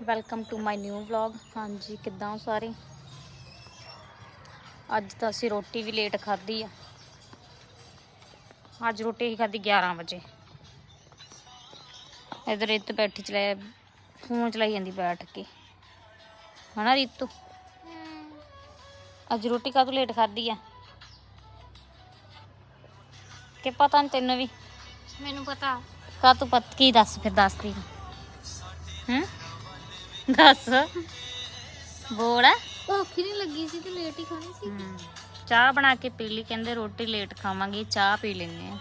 Welcome to my new vlog ਹਾਂਜੀ ਕਿੱਦਾਂ ਹੋ ਸਾਰੇ? ਅੱਜ ਤਾਂ ਅਸੀਂ ਰੋਟੀ ਵੀ ਲੇਟ ਖਾਧੀ ਆ। ਅੱਜ ਰੋਟੀ ਹੀ ਖਾਧੀ 11 ਵਜੇ। ਇਧਰ ਰਿਤ ਬੈਠੀ ਚਲਾਇਆ ਫੋਨ ਚਲਾਈ ਜਾਂਦੀ ਬੈਠ ਕੇ। ਹਨਾ ਰਿਤੂ? ਅੱਜ ਰੋਟੀ ਕਾਹਤੋਂ ਲੇਟ ਖਾਧੀ ਆ? ਕਿ ਪਤਾ ਨਹੀਂ ਤੈਨੂੰ ਵੀ? ਮੈਨੂੰ ਪਤਾ। ਕਾ ਤੂੰ ਪਤ ਕੀ ਦੱਸ ਫਿਰ ਦੱਸਦੀ ਹੂੰ? ਦੱਸ। ਬੋਲ। ਭੁੱਖ ਹੀ ਨਹੀਂ ਲੱਗੀ ਸੀ ਤੇ ਲੇਟ ਹੀ ਖਾਣੀ ਸੀ। ਹਮ, ਚਾਹ ਬਣਾ ਕੇ ਪੀ ਲਈ ਕਹਿੰਦੇ ਰੋਟੀ ਲੇਟ ਖਾਵਾਂਗੇ ਚਾਹ ਪੀ ਲੈਂਦੇ ਆ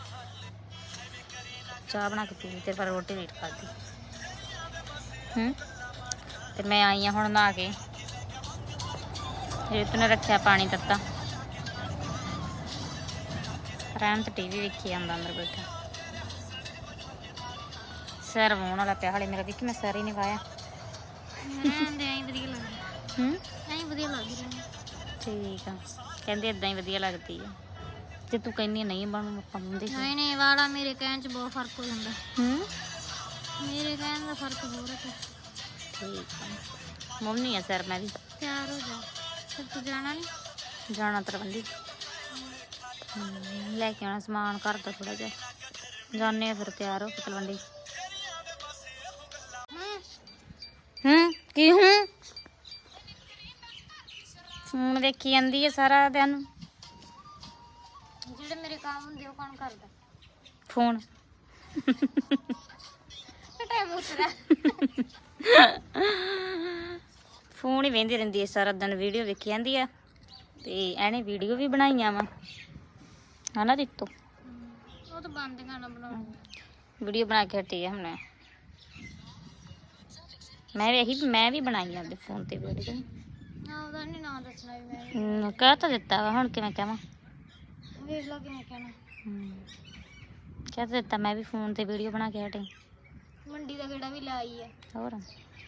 ਚਾਹ ਬਣਾ ਕੇ ਪੀ ਲਈ ਤੇ ਪਰ ਰੋਟੀ ਲੇਟ ਖਾਦੀ ਹੂੰ ਤੇ ਮੈਂ ਆਈ ਆ ਹੁਣ ਨਹਾ ਕੇ। ਰੇਤ ਨੇ ਰੱਖਿਆ ਪਾਣੀ ਤੱਤਾ। ਰਹਿਣ ਤੇ ਟੀਵੀ ਵੇਖੀ ਜਾਂਦਾ ਅੰਦਰ ਬੈਠਾ। ਸਿਰ ਵਾਉਣ ਵਾਲਾ ਪਿਆ ਹਲੇ ਮੇਰਾ ਵੀ ਕਿ ਮੈਂ ਸਿਰ ਹੀ ਨਹੀਂ ਵਾਇਆ ਮੈਂ ਦੇ ਆਈ ਵਧੀਆ ਲੱਗਦੀ। ਹੂੰ? ਐਂ ਵਧੀਆ ਲੱਗਦੀ ਰਹਿੰਦੀ। ਠੀਕ ਆ। ਕਹਿੰਦੇ ਇਦਾਂ ਹੀ ਵਧੀਆ ਲੱਗਦੀ ਆ। ਜੇ ਤੂੰ ਕਹਿੰਦੀ ਨਹੀਂ ਬਣੂ ਪਾਉਂਦੇ ਨਹੀਂ ਨਹੀਂ ਵਾਲਾ ਮੇਰੇ ਕਹਿਣ ਚ ਬਹੁਤ ਫ਼ਰਕ ਹੋ ਜਾਂਦਾ। ਹੂੰ? ਮੇਰੇ ਕਹਿਣ ਦਾ ਫ਼ਰਕ ਹੋਰ ਹੈ ਠੀਕ ਆ। ਮੰਮੀ ਆ ਸਰ ਮੈਂ ਵੀ। ਤਿਆਰ ਹੋ ਜਾ। ਫਿਰ ਤੂੰ ਜਾਣਾ ਨਹੀਂ ਜਾਣਾ ਤਰਵੰਦੀ ਹਮ, ਲੈ ਕੇ ਆਉਣਾ ਸਮਾਨ ਘਰ ਦਾ ਥੋੜਾ ਜਿਹਾ। ਜਾਣੇ ਆ ਫਿਰ ਤਿਆਰ ਹੋ ਕੇ ਤਲਵੰਡੀ। ਹੂੰ? ਕੀ ਹੂੰ? ਫੋਨ ਵੇਖੀ ਜਾਂਦੀ ਹੈ ਸਾਰਾ ਦਿਨ। ਜਿਹੜੇ ਮੇਰੇ ਕੰਮ ਹੁੰਦੇ ਉਹ ਕੌਣ ਕਰਦਾ? ਫੋਨ। ਟਾਈਮ ਉਤਰਾ ਫੋਨ ਹੀ ਵੇਂਦੀ ਰਹਿੰਦੀ ਹੈ ਸਾਰਾ ਦਿਨ ਵੀਡੀਓ ਵੇਖੀ ਜਾਂਦੀ ਆ। ਤੇ ਐਨੇ ਵੀਡੀਓ ਵੀ ਬਣਾਈਆਂ ਵਾ। ਹਨਾ ਦਿੱਤੋ ਉਹ ਤਾਂ ਬੰਦ ਗਾਣਾ ਬਣਾਉਣਾ। ਵੀਡੀਓ ਬਣਾ ਕੇ ਹਟੀ ਆ ਹੁਣ। ਮੈਂ ਵੀ ਇਹੀ ਮੈਂ ਵੀ ਬਣਾਈ ਆ ਆਪਣੇ ਫੋਨ ਤੇ ਵੀਡੀਓ ਨਾ ਉਹਦਾ ਨਹੀਂ ਨਾਂ ਦੱਸਣਾ ਵੀ ਮੈਂ। ਕਹਿ ਤਾਂ ਦਿੱਤਾ ਵਾ ਹੁਣ ਕਿਵੇਂ ਕਹਾਂ ਵੇਖ ਲਾ ਕਿਵੇਂ ਕਹਿਣਾ। ਕਹਿ ਤਾਂ ਦਿੱਤਾ ਮੈਂ ਵੀ ਫੋਨ ਤੇ ਵੀਡੀਓ ਬਣਾ ਕੇ ਹਟੀ। ਮੰਡੀ ਦਾ ਗੇੜਾ ਵੀ ਲਾਈ ਆ। ਹੋਰ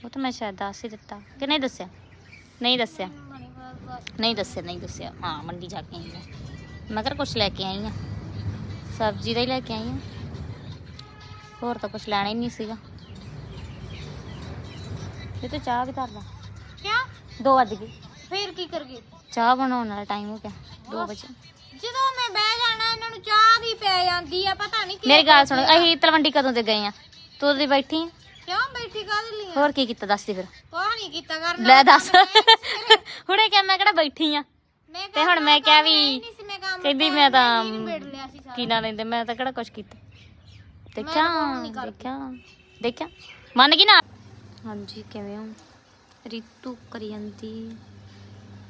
ਉਹ ਤਾਂ ਮੈਂ ਸ਼ਾਇਦ ਦੱਸ ਹੀ ਦਿੱਤਾ। ਕਿ ਨਹੀਂ ਦੱਸਿਆ? ਨਹੀਂ ਦੱਸਿਆ। ਨਹੀਂ ਦੱਸਿਆ ਨਹੀਂ ਦੱਸਿਆ। ਹਾਂ ਮੰਡੀ ਜਾ ਕੇ ਆਈ ਆ। ਮੈਂ ਕਿਹਾ ਕੁਛ ਲੈ ਕੇ ਆਈ ਆ। ਸਬਜ਼ੀ ਦਾ ਹੀ ਲੈ ਕੇ ਆਈ ਆ। ਹੋਰ ਤਾਂ ਕੁਛ ਲੈਣਾ ਹੀ ਨਹੀਂ ਸੀਗਾ। ਇਹ ਤਾਂ ਚਾਹ ਵੀ ਕਰਦਾ ਕਿਆ? 2 ਵਜ ਗਏ। ਫੇਰ ਕੀ ਕਰ ਗਏ? ਚਾਹ ਬਣਾਉਣ ਵਾਲਾ ਟਾਈਮ ਹੋ ਗਿਆ 2 ਵਜੇ। ਜਦੋਂ ਮੈਂ ਬਹਿ ਜਾਣਾ ਇਹਨਾਂ ਨੂੰ ਚਾਹ ਦੀ ਪੈ ਜਾਂਦੀ ਆ ਪਤਾ ਨਹੀਂ ਮੇਰੀ ਗੱਲ ਸੁਣ ਅਸੀਂ ਤਲਵੰਡੀ ਕਦੋਂ ਤੇ ਗਏ ਆ? ਤੂੰ ਉਹਦੇ ਬੈਠੀ ਆਂ? ਕਿਉਂ ਬੈਠੀ ਕਾਹਦੇ ਲਈ ਹੋਰ ਕੀ ਕੀਤਾ ਦੱਸ ਦੇ ਫਿਰ। ਕੋਹ ਨਹੀਂ ਕੀਤਾ ਕਰਨਾ। ਲੈ ਦੱਸ। ਹੁਣੇ ਕਿਹਾ ਮੈਂ ਕਿਹੜਾ ਬੈਠੀ ਆ? ਮੈਂ ਤੇ ਹੁਣ ਮੈਂ ਕਿਹਾ ਵੀ ਨਹੀਂ ਸੀ ਮੈਂ ਕੰਮ ਕਹਿੰਦੀ ਮੈਂ ਤਾਂ ਨਿਬੇੜ ਲਿਆ ਸੀ ਸਾਰਾ। ਕੀ ਨਾ ਲੈਂਦੇ? ਮੈਂ ਤਾਂ ਕਿਹੜਾ ਕੁਛ ਕੀਤਾ। ਦੇਖਿਆ ਤਾਂ। ਦੇਖਿਆ। ਦੇਖਿਆ। ਮੰਨ ਗਈ ਨਾ? ਹਾਂਜੀ, ਕਿਵੇਂ ਹੋ? ਰੀਤੂ ਕਰੀ ਜਾਂਦੀ।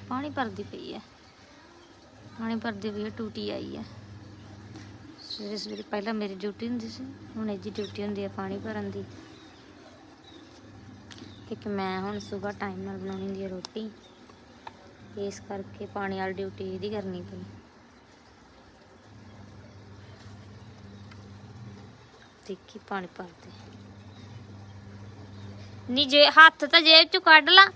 ਪਾਣੀ ਭਰਦੀ ਪਈ ਹੈ ਪਾਣੀ ਭਰਦੀ ਪਈ ਹੈ ਟੂਟੀ ਆਈ ਹੈ ਸਵੇਰੇ ਸਵੇਰੇ ਪਹਿਲਾਂ ਮੇਰੀ ਡਿਊਟੀ ਹੁੰਦੀ ਸੀ, ਹੁਣ ਇਹਦੀ ਡਿਊਟੀ ਹੁੰਦੀ ਹੈ ਪਾਣੀ ਭਰਨ ਦੀ। ਕਿਉਂਕਿ ਮੈਂ ਹੁਣ ਸਵੇਰ ਟਾਈਮ ਨਾਲ ਬਣਾਉਣੀ ਹੁੰਦੀ ਹੈ ਰੋਟੀ। ਇਸ ਕਰਕੇ ਪਾਣੀ ਵਾਲੀ ਡਿਊਟੀ ਇਹਦੀ ਕਰਨੀ ਪਈ। ਦੇਖੀ ਪਾਣੀ ਭਰਦੇ। ਨੀ, ਜੇ ਹੱਥ ਤਾਂ ਜੇਬ ਚੋਂ ਕੱਢ ਲਾ।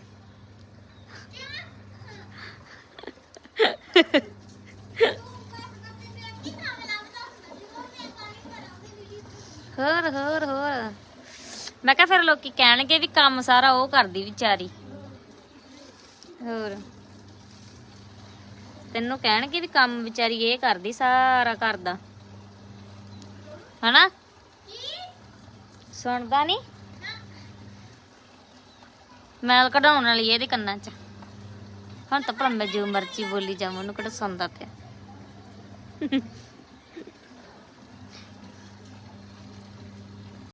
ਹੋਰ ਹੋਰ ਹੋਰ। ਮੈਂ ਕਿਹਾ ਫਿਰ ਲੋਕੀ ਕਹਿਣਗੇ ਵੀ ਕੰਮ ਸਾਰਾ ਉਹ ਕਰਦੀ ਵਿਚਾਰੀ। ਹੋਰ। ਤੈਨੂੰ ਕਹਿਣਗੇ ਵੀ ਕੰਮ ਵਿਚਾਰੀ ਇਹ ਕਰਦੀ, ਸਾਰਾ ਕਰਦਾ। ਹਨਾ? ਸੁਣਦਾ ਨਹੀਂ ਮੈਲ ਕਢਾਉਣ ਵਾਲੀ ਇਹਦੇ ਕੰਨਾਂ 'ਚ। ਹੁਣ ਤਾਂ ਭਲਾ ਮੈਂ ਜੋ ਮਰਜ਼ੀ ਬੋਲੀ ਜਾਵਾਂ, ਉਹਨੂੰ ਕਿਹੜਾ ਸੁਣਦਾ ਪਿਆ।